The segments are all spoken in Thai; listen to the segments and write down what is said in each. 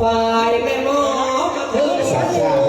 ฝ่ายแม่หมอกระถึงสัญญา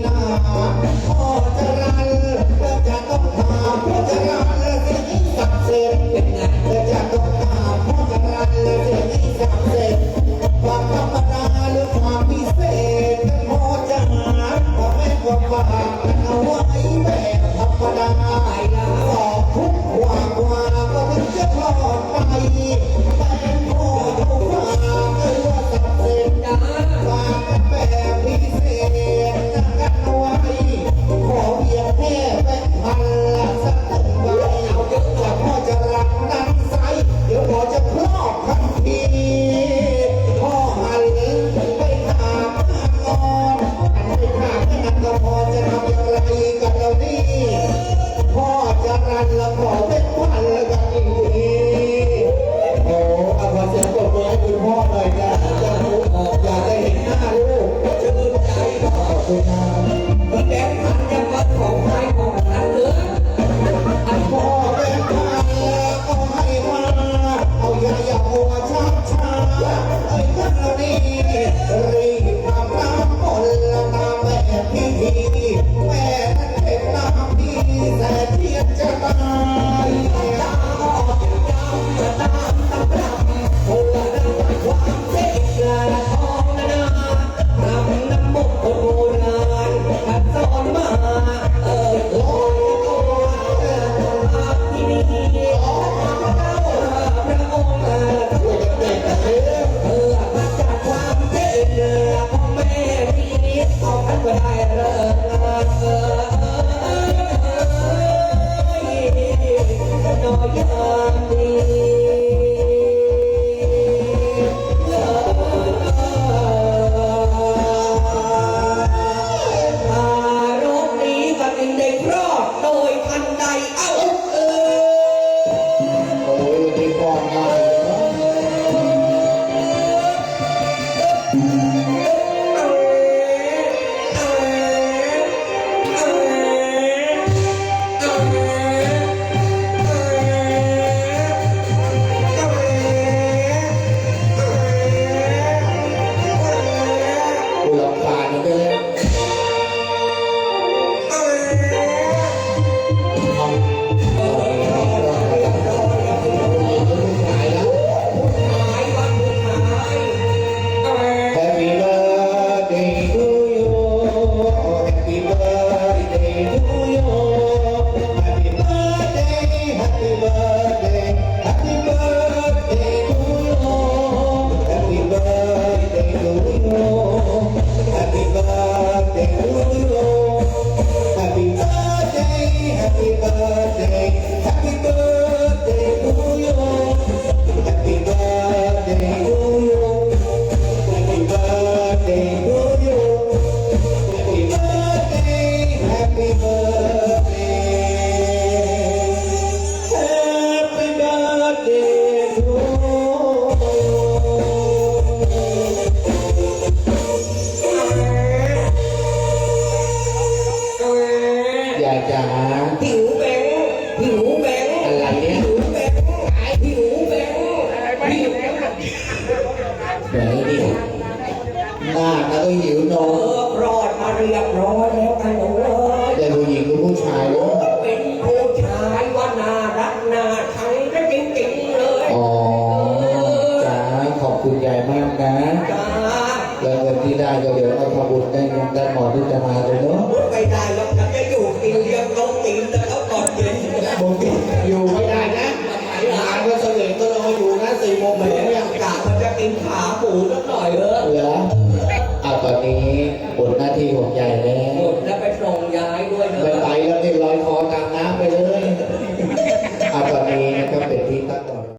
na Where? เดี๋ยวหน้าก็หิวโนรอดมาเรียบร้อยแล้วไอ้หนู ชายแล้ว เป็นผู้ชายว่าน่ารักน่าชังได้จริงๆเลยอ๋อจ๋าขอบคุณยายมากนะจ้าแล้วเงินที่ได้ก็เดี๋ยวเอาทำบุญได้เงินได้หมอที่จะมาเลยเนาะไม่ได้หรอกฉันจะอยู่กินเลี้ยงน้องตีนแต่เขาก่อนเย็นบางทีอยู่ไม่ได้นะงานก็เสลงก็รออยู่นะสี่โมงแหมเย็นอเนี่ยยากกะมันจะกินขาหมูสักหน่อยเออเหลืออะตอนนี้ผลหน้าที่ของยายแล้ว